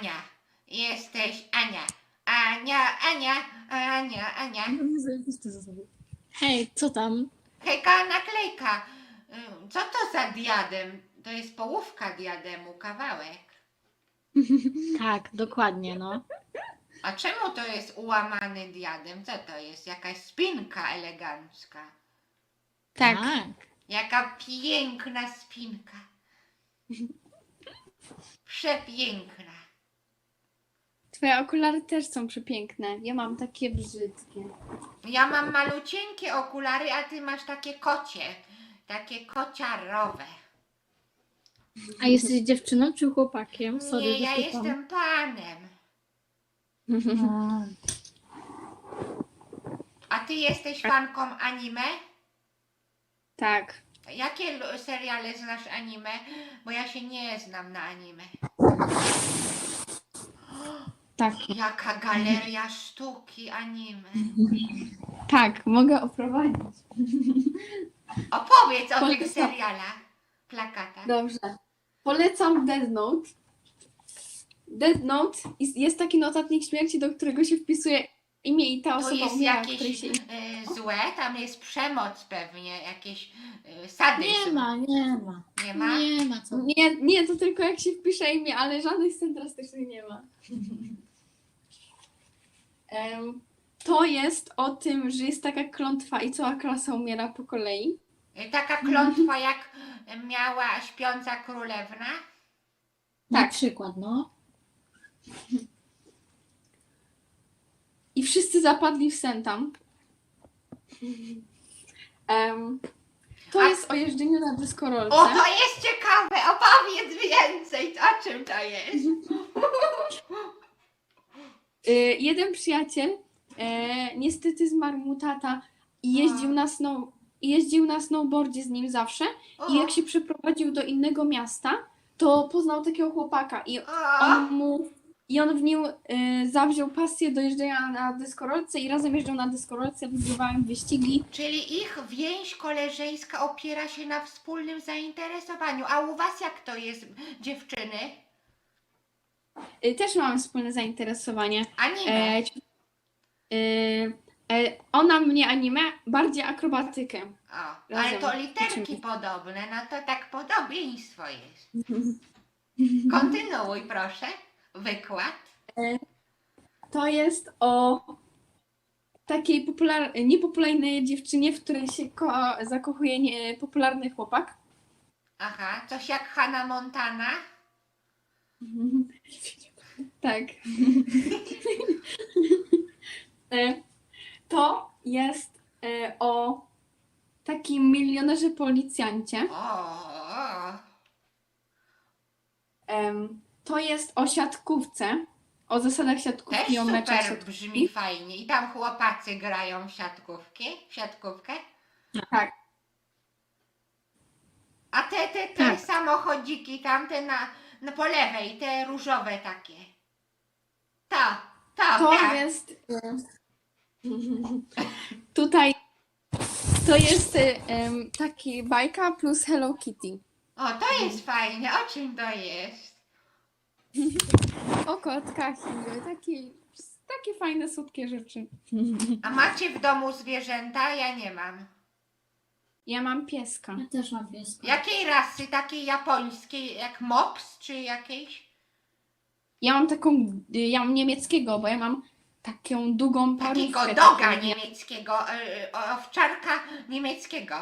Ania. Jesteś Ania. Ania, Ania, Ania, Ania. Zajebiste zasady. Hej, co tam? Hejka, naklejka. Ym, Co to za diadem? To jest połówka diademu, kawałek. Tak, dokładnie, no. A czemu to jest ułamany diadem? Co to jest? Jakaś spinka elegancka. Tak. Jaka piękna spinka. Przepiękna. Twoje okulary też są przepiękne. Ja mam takie brzydkie. Ja mam malucieńkie okulary, a ty masz takie kocie. Takie kociarowe. A jesteś dziewczyną czy chłopakiem? Sorry, Nie, że ja pytam. jestem panem. A, ty jesteś fanką anime? Tak. Jakie seriale znasz anime? Bo ja się nie znam na anime. Tak. Jaka galeria sztuki anime. Tak, mogę oprowadzić. Opowiedz o tych Polecam. serialach, plakatach. Dobrze. Polecam Death Note. Death Note jest, jest taki notatnik śmierci, do którego się wpisuje imię i ta To osoba jest umiera, jakieś się... e, złe, tam jest przemoc pewnie, jakieś e, sadyzm. nie ma, nie ma. Nie ma? Nie ma co. Nie, nie, to tylko jak się wpisze imię, ale żadnych scen drastycznych nie ma. To jest o tym, że jest taka klątwa i cała klasa umiera po kolei. E, Taka klątwa jak miała śpiąca królewna. Na Tak. przykład, no. I wszyscy zapadli w sen tam. Em, to A- jest o jeżdżeniu na deskorolce. O, to jest ciekawe, opowiedz więcej, o czym to jest? Y, jeden przyjaciel e, niestety zmarł mu tata i jeździł na, snow, jeździł na snowboardzie z nim zawsze. I jak się przeprowadził do innego miasta, to poznał takiego chłopaka i on mu i on w nim y, zawziął pasję do jeżdżenia na deskorolce i razem jeżdżą na deskorolce, wygrywają wyścigi. Czyli ich więź koleżeńska opiera się na wspólnym zainteresowaniu. A u was jak to jest, dziewczyny? Y, też mamy wspólne zainteresowanie. Anime. E, ci- y, e, ona mnie anime, bardziej akrobatykę. O, ale razem to literki uczymy. podobne, no to tak podobieństwo jest. Kontynuuj proszę, wykład. To jest o takiej popular- niepopularnej dziewczynie, w której się ko- zakochuje nie- popularny chłopak. Aha, coś jak Hannah Montana. Tak. E, to jest e, o takim milionerze policjancie. O, o. Em, To jest o siatkówce, o zasadach też siatkówki, o meczach super siatkówki. brzmi fajnie. I tam chłopacy grają w siatkówkę, w siatkówkę. Tak. A te, te, te Tak. samochodziki tamte na, na po lewej, te różowe takie. To, to, To tak. jest. Tutaj to jest e, em, taki bajka plus Hello Kitty. O, to jest fajne. O czym to jest? O kotkach i takie, takie fajne, słodkie rzeczy. A macie w domu zwierzęta? Ja nie mam. Ja mam pieska. Ja też mam pieska. Jakiej rasy? Takiej japońskiej, jak mops, czy jakiejś? Ja mam taką, ja mam niemieckiego, bo ja mam taką długą Takiego parówkę. doga taką- niemieckiego, y, y, owczarka niemieckiego.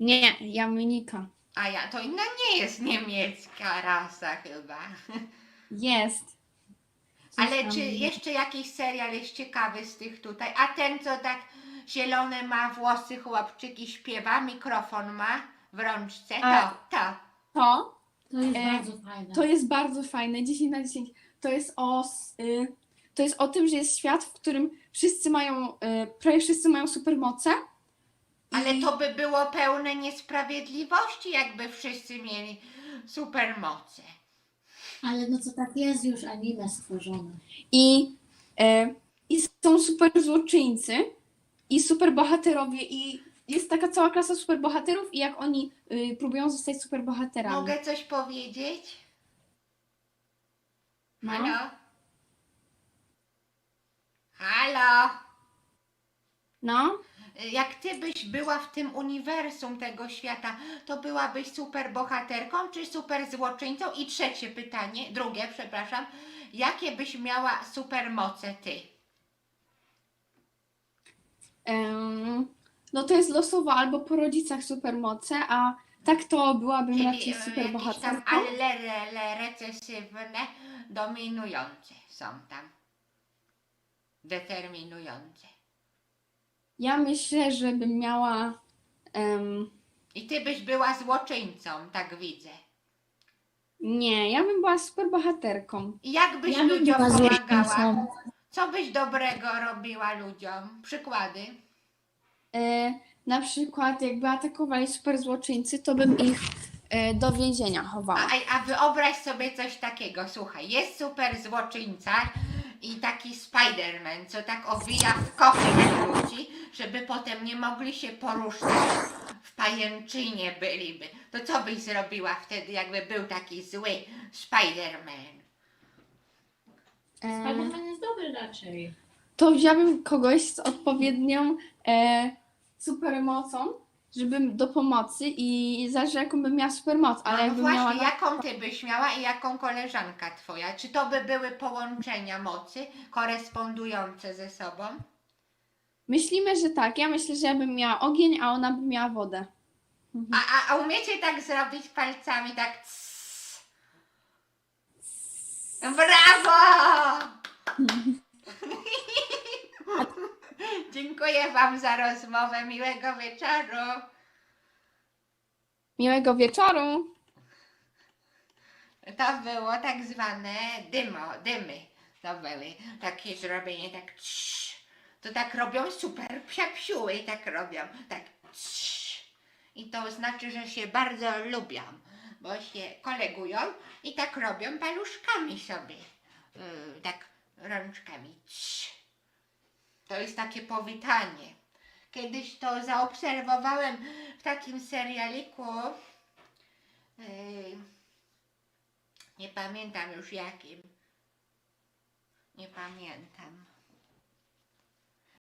Nie, ja Minika. A ja, to no nie jest niemiecka rasa chyba. Jest. Ale czy jeszcze jakiś serial jest ciekawy z tych tutaj? A ten, co tak zielone ma włosy, chłopczyk i śpiewa, mikrofon ma w rączce, to, A- to. To, To jest E, bardzo fajne. to jest bardzo fajne, 10 na 10. To jest o, s- y, to jest o tym, że jest świat, w którym wszyscy mają, y, prawie wszyscy mają supermoce. Ale I- to by było pełne niesprawiedliwości, jakby wszyscy mieli supermoce. Ale no co tak jest już anime stworzone. I, e, I są super złoczyńcy i super bohaterowie i jest taka cała klasa superbohaterów i jak oni y, próbują zostać superbohaterami. Mogę coś powiedzieć? No. Halo? Halo? No, Jak ty byś była w tym uniwersum tego świata, to byłabyś super bohaterką czy super złoczyńcą? I trzecie pytanie, drugie, przepraszam. Jakie byś miała supermoce ty? em, no to jest losowo albo po rodzicach supermoce, a tak to byłabym raczej Czyli, e, super jakieś tam bohaterką. alle recesywne, dominujące są tam. Determinujące. Ja myślę, że bym miała em, I ty byś była złoczyńcą, tak widzę. nie, ja bym była super bohaterką. I jak byś Ja bym ludziom była pomagała? złoczyńcą. Co byś dobrego robiła ludziom? Przykłady. E, na przykład jakby atakowali super złoczyńcy, to bym ich e, do więzienia A, chowała. a, a wyobraź sobie coś takiego, słuchaj, jest super złoczyńca i taki Spiderman, co tak owija w kochy ludzi, żeby potem nie mogli się poruszać, w pajęczynie byliby. To co byś zrobiła wtedy, jakby był taki zły Spiderman? Spiderman jest dobry raczej. to wziąłabym kogoś z odpowiednią e, supermocą, żebym do pomocy i zależy jaką bym miała supermoc, ale no, no jakbym właśnie, miała... na- jaką ty byś miała i jaką koleżanka twoja? Czy to by były połączenia mocy korespondujące ze sobą? Myślimy, że tak. Ja myślę, że ja bym miała ogień, a ona by miała wodę. A, a, a umiecie tak zrobić palcami, tak cs. Brawo! Dziękuję Wam za rozmowę. Miłego wieczoru. Miłego wieczoru! To było tak zwane dymo, dymy. To były takie zrobienie tak cii. To tak robią super psiapsiuły i tak robią, tak cii. I to znaczy, że się bardzo lubią, bo się kolegują i tak robią paluszkami sobie. Yy, tak rączkami. Cii. To jest takie powitanie. Kiedyś to zaobserwowałem w takim serialiku. Yy, nie pamiętam już jakim. Nie pamiętam.